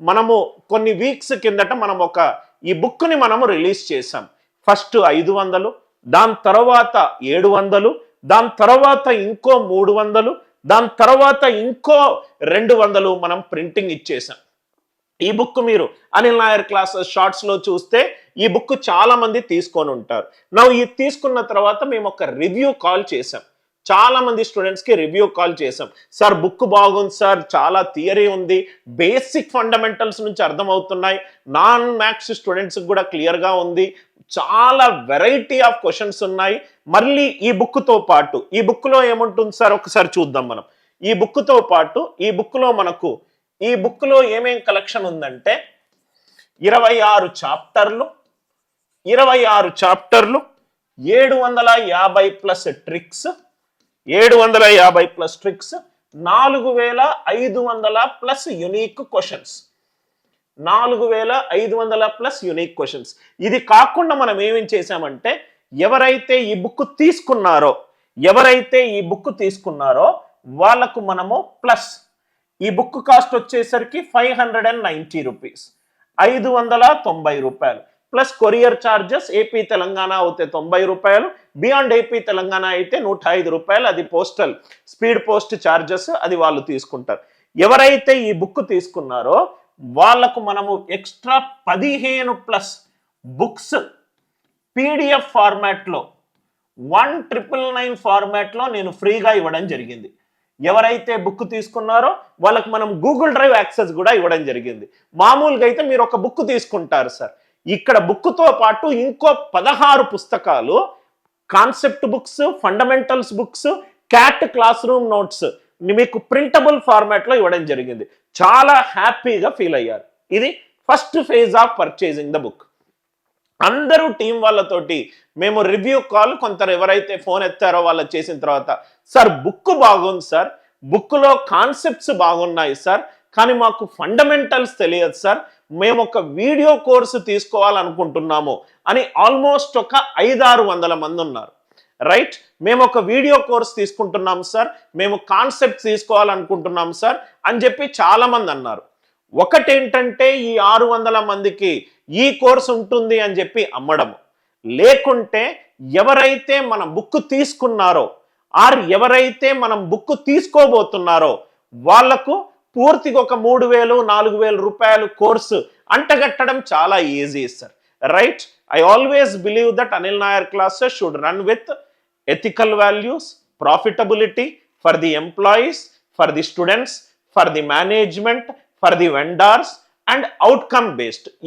మనము కొన్ని వీక్స్ కిందట మనం ఒక ఈ బుక్ని మనము రిలీజ్ చేసాం ఫస్ట్ ఐదు వందలు దాని తర్వాత ఏడు వందలు దాని తర్వాత ఇంకో మూడు వందలు దాని తర్వాత ఇంకో రెండు వందలు మనం ప్రింటింగ్ ఇచ్చేసాం ఈ బుక్ మీరు అనిల్ నాయర్ క్లాసెస్ షార్ట్స్లో చూస్తే ఈ బుక్ చాలా మంది తీసుకొని ఉంటారు. నా ఈ తీసుకున్న తర్వాత మేము ఒక రివ్యూ కాల్ చేసాం చాలా మంది రివ్యూ కాల్ చేసాం సార్ బుక్ బాగుంది సార్ చాలా థియరీ ఉంది. బేసిక్ ఫండమెంటల్స్ నుంచి అర్థమవుతున్నాయి. నాన్ మ్యాథ్స్ స్టూడెంట్స్కి కూడా క్లియర్గా ఉంది. చాలా వెరైటీ ఆఫ్ క్వశ్చన్స్ ఉన్నాయి. మళ్ళీ ఈ బుక్తో పాటు ఈ బుక్లో ఏముంటుంది సార్ ఒకసారి చూద్దాం మనం. ఈ బుక్తో పాటు ఈ బుక్లో మనకు ఈ బుక్లో ఏమేం కలెక్షన్ ఉందంటే ఇరవై ఆరు చాప్టర్లు ఇరవై ఆరు చాప్టర్లు ఏడు వందల యాభై ప్లస్ ట్రిక్స్ ఏడు వందల యాభై ప్లస్ ట్రిక్స్ నాలుగు వేల ఐదు వందల ప్లస్ యునీక్ క్వశ్చన్స్ నాలుగు వేల ఐదు వందల ప్లస్ యునీక్ క్వశ్చన్స్ ఇది కాకుండా మనం ఏమేం చేసామంటే ఎవరైతే ఈ బుక్ తీసుకున్నారో ఎవరైతే ఈ బుక్ తీసుకున్నారో వాళ్ళకు మనము ప్లస్ ఈ బుక్ కాస్ట్ వచ్చేసరికి five hundred and ninety rupees ఐదు వందల తొంభై రూపాయలు. Plus courier charges AP Telangana అయితే తొంభై రూపాయలు బియాండ్ ఏపీ తెలంగాణ అయితే నూట ఐదు రూపాయలు. అది పోస్టల్ స్పీడ్ పోస్ట్ చార్జెస్ అది వాళ్ళు తీసుకుంటారు. ఎవరైతే ఈ బుక్ తీసుకున్నారో వాళ్ళకు మనము ఎక్స్ట్రా పదిహేను ప్లస్ బుక్స్ పీడిఎఫ్ ఫార్మాట్లో వన్ ట్రిపుల్ నైన్ ఫార్మాట్లో నేను ఫ్రీగా ఇవ్వడం జరిగింది. ఎవరైతే బుక్ తీసుకున్నారో వాళ్ళకి మనం గూగుల్ డ్రైవ్ యాక్సెస్ కూడా ఇవ్వడం జరిగింది. మామూలుగా అయితే మీరు ఒక బుక్ తీసుకుంటారు సార్. ఇక్కడ బుక్తో పాటు ఇంకో పదహారు పుస్తకాలు concept books fundamentals books CAT classroom notes మీకు ప్రింటబుల్ ఫార్మాట్లో ఇవ్వడం జరిగింది. చాలా హ్యాపీగా ఫీల్ అయ్యారు. ఇది first phase of purchasing the book అందరూ టీం వాళ్ళతోటి మేము రివ్యూ కాల్ కొంత ఎవరైతే ఫోన్ ఎత్తారో వాళ్ళు చేసిన తర్వాత సార్ బుక్ బాగుంది సార్. బుక్లో కాన్సెప్ట్స్ బాగున్నాయి సార్. కానీ మాకు ఫండమెంటల్స్ తెలియదు సార్. మేము ఒక వీడియో కోర్సు తీసుకోవాలనుకుంటున్నాము అని ఆల్మోస్ట్ ఒక ఐదారు వందల మంది ఉన్నారు. రైట్? మేము ఒక వీడియో కోర్స్ తీసుకుంటున్నాం సార్. మేము కాన్సెప్ట్ తీసుకోవాలనుకుంటున్నాం సార్ అని చెప్పి చాలామంది అన్నారు. ఒకటేంటంటే ఈ ఆరు వందల మందికి ఈ కోర్స్ ఉంటుంది అని చెప్పి అమ్మడము లేకుంటే ఎవరైతే మన బుక్ తీసుకున్నారో ఆర్ ఎవరైతే మనం బుక్ తీసుకోబోతున్నారో వాళ్ళకు పూర్తిగా ఒక మూడు వేలు నాలుగు వేల రూపాయలు కోర్సు అంటగట్టడం చాలా easy sir right I always believe that Anil Nair classes should run with ethical values profitability for the employees for the students for the management for the vendors and outcome based